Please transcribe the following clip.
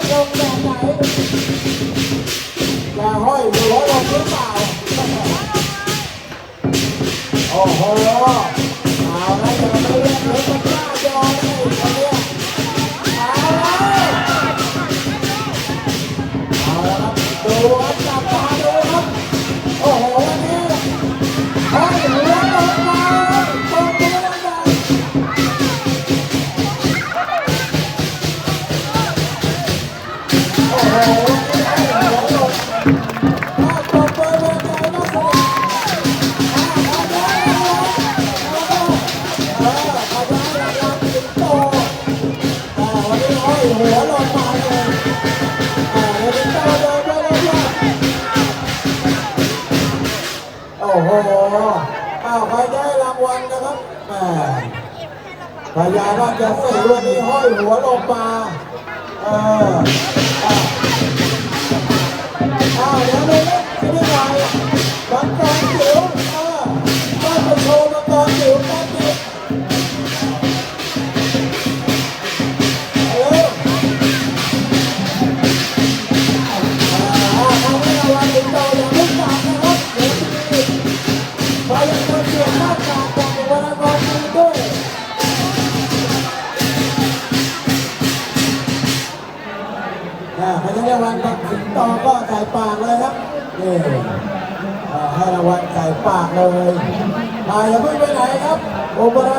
กลงแบบไหนจะห้อยหัวลงหรือเปล่าโอ้โหเอาละจะไม่เล่นเลยมันกล้าจอยเลยเนี่ยเอาละเอาละดูว่าจะไป พญานาคจะเสกวันนี้ห้อยหัวลงมา Vai acontecer, tá, tá, tá, agora vai tudo. นะพยัวันะปักสิงโตก็ใส่ปากเลยครับนี่ให้รางวัลใส่ปากเลยมาอย่าเพิ่งไปไหนครับ โอเปร่า